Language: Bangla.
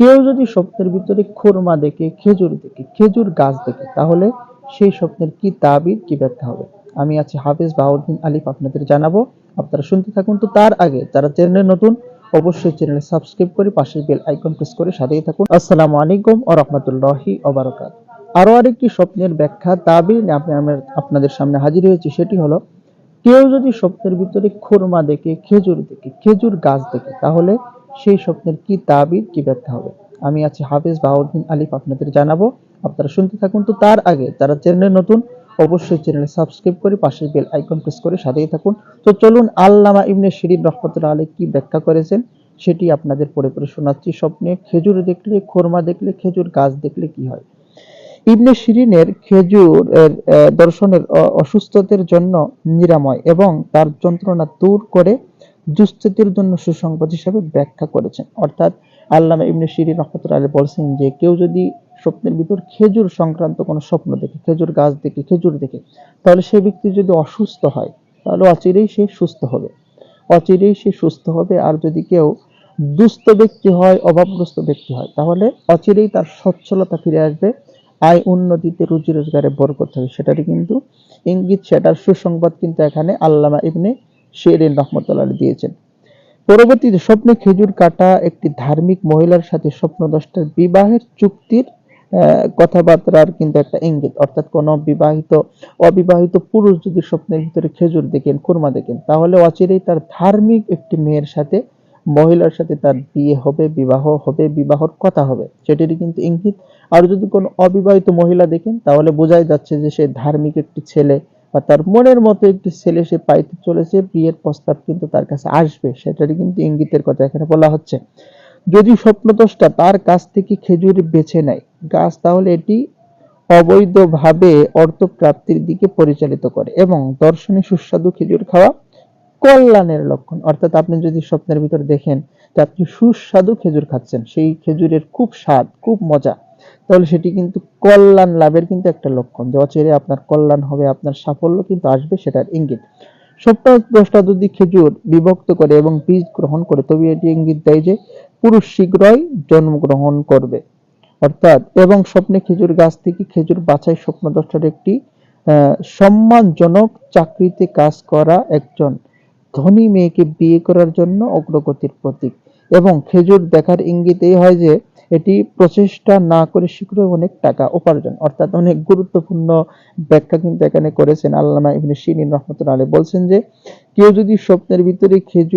কেউ যদি স্বপ্নের ভিতরে খোরমা দেখে, খেজুর দেখে, খেজুর গাছ দেখে, তাহলে সেই স্বপ্নের কি তাবির, কি ব্যাখ্যা হবে? আমি আছি হাফেজ বাউদ্দিন আলিফ, আপনাদের জানাব। আপনারা শুনতে থাকুন তো তার আগে, যারা চ্যানেলে নতুন, অবশ্যই চ্যানেলে সাবস্ক্রাইব করে পাশের বেল আইকন প্রেস করে সাথেই থাকুন। আসসালামু আলাইকুম ও রহমতুল্লাহি ওবারাকাত আরও আরেকটি স্বপ্নের ব্যাখ্যা, তাবির আমার- আপনাদের সামনে হাজির হয়েছি, সেটি হলো, কেউ যদি স্বপ্নের ভিতরে খুরমা দেখে, খেজুর দেখে, খেজুর গাছ দেখে, তাহলে সেই স্বপ্নের কি তাবির, কি ব্যাখ্যা হবে? আমি আছি হাফিজ বাউদ্দিন আলিফ, আপনাদের জানাব। আপনারা শুনতে থাকুন তো তার আগে, যারা চ্যানেলে নতুন, অবশ্যই চ্যানেলে সাবস্ক্রাইব করে পাশের বেল আইকন প্রেস করে সাথেই থাকুন। তো চলুন, আল্লামা ইবনে শিরিন রহমতুল্লাহ আলী কি ব্যাখ্যা করেছেন, সেটি আপনাদের পড়ে পড়ে শোনাচ্ছি। স্বপ্নে খেজুর দেখলে, খোরমা দেখলে, খেজুর গাছ দেখলে কি হয়? ইবনে শিরিনের খেজুর দর্শনের অসুস্থতার জন্য নিরাময় এবং তার যন্ত্রণা দূর করে দুস্থিতির জন্য সুসংবাদ হিসাবে ব্যাখ্যা করেছেন। অর্থাৎ আল্লামা ইবনে শিরিন রহমতুল্লাহ আলী বলছেন যে, কেউ যদি স্বপ্নের ভিতর খেজুর সংক্রান্ত কোনো স্বপ্ন দেখে, খেজুর গাছ দেখে, খেজুর দেখে, তাহলে সেই ব্যক্তি যদি অসুস্থ হয়, তাহলে অচিরেই সে সুস্থ হবে। অচিরেই সে সুস্থ হবে, আর যদি কেউ দুস্থ ব্যক্তি হয়, অভাবগ্রস্ত ব্যক্তি হয়, তাহলে অচিরেই তার সচ্ছলতা ফিরে আসবে, আয় উন্নতিতে রুজি রোজগারে বরকত হবে। সেটারই কিন্তু ইঙ্গিত, সেটার সুসংবাদ কিন্তু এখানে আল্লামা ইবনে শেরিন রহমতুল্লাহ দিয়েছেন। পরবর্তীতে স্বপ্নে খেজুর কাটা একটি ধার্মিক মহিলার সাথে স্বপ্নদ্রষ্টার বিবাহের চুক্তির কথাবার্তার কিন্তু একটা ইঙ্গিত। অর্থাৎ কোনো বিবাহিত, অবিবাহিত পুরুষ যদি স্বপ্নের ভিতরে খেজুর দেখেন কুরমা দেখেন, তাহলে অচিরেই তার ধার্মিক একটি মেয়ের সাথে, মহিলার সাথে তার বিয়ে হবে, বিবাহ হবে, বিবাহর কথা হবে। সেটিরই কিন্তু ইঙ্গিত। আর যদি কোনো অবিবাহিত মহিলা দেখেন, তাহলে বোঝাই যাচ্ছে যে সে ধার্মিক একটি ছেলে। বা তার মনের মতো একটি ছেলে সে পাইতে চলেছে, বিয়ের প্রস্তাব কিন্তু তার কাছে আসবে। সেটারই কিন্তু ইঙ্গিতের কথা এখানে বলা হচ্ছে। যদি স্বপ্নদোষটা তার কাছ থেকে খেজুর বেছে নেয়, গাছ তাহলে এটি অবৈধভাবে অর্থ প্রাপ্তির দিকে পরিচালিত করে এবং দর্শনে সুস্বাদু খেজুর খাওয়া কল্যাণের লক্ষণ। অর্থাৎ আপনি যদি স্বপ্নের ভিতর দেখেন যে আপনি সুস্বাদু খেজুর খাচ্ছেন, সেই খেজুরের খুব স্বাদ, খুব মজা, তাহলে সেটি কিন্তু কল্যাণ লাভের কিন্তু একটা লক্ষণ যে অচিরে আপনার কল্যাণ হবে, আপনার সাফল্য কিন্তু আসবে সেটার ইঙ্গিত। স্বপ্ন দশটা যদি খেজুর বিভক্ত করে এবং বীজ গ্রহণ করে, তবে এটি ইঙ্গিত দেয় যে পুরুষ শীঘ্রই জন্মগ্রহণ করবে। অর্থাৎ, এবং স্বপ্নে খেজুর গাছ থেকে খেজুর বাছাই স্বপ্ন দশটার একটি সম্মানজনক চাকরিতে কাজ করা একজন ধনী মেয়েকে বিয়ে করার জন্য অগ্রগতির প্রতীক। এবং খেজুর দেখার ইঙ্গিত এই হয় যে এটি প্রচেষ্টা না করে শীঘ্রই অনেক টাকা উপার্জন, অর্থাৎ অনেক গুরুত্বপূর্ণ ব্যাখ্যা কিন্তু এখানে করেছেন আল্লামা ইবনে শিরিন রহমতুল্লাহ আলাইহি। বলছেন যে, কেউ যদি স্বপ্নের ভিতরে খেজুর